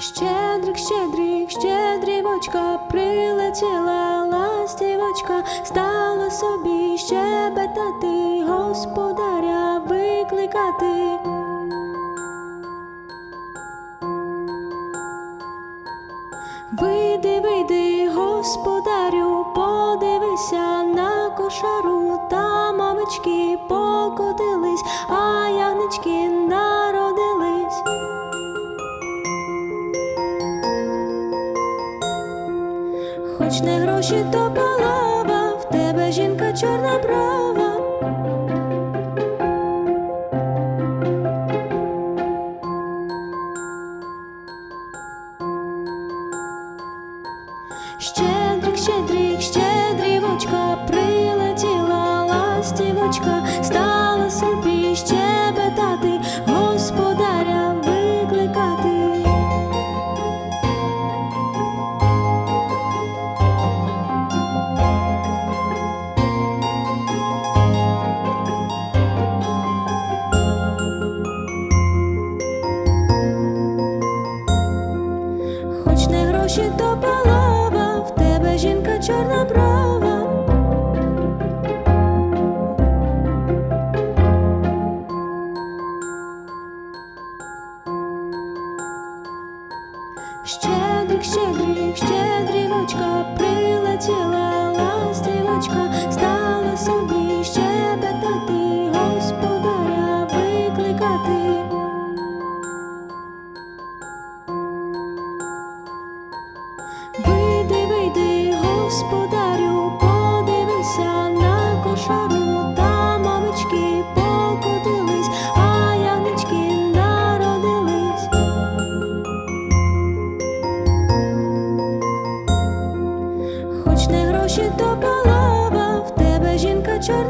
Щедрик, щедрик, щедрівочка, прилетіла ластівочка, стала собі щебетати, господаря викликати. Вийди, вийди, Хоч не гроші, то палава, в тебе жінка чорна брова. Щедрик, щедрик, щедрівочка, гроші, то палава, в тебе жінка чорна брова. Щедрик, щедрик, щедрівочка, прилетіла ластівочка, тебе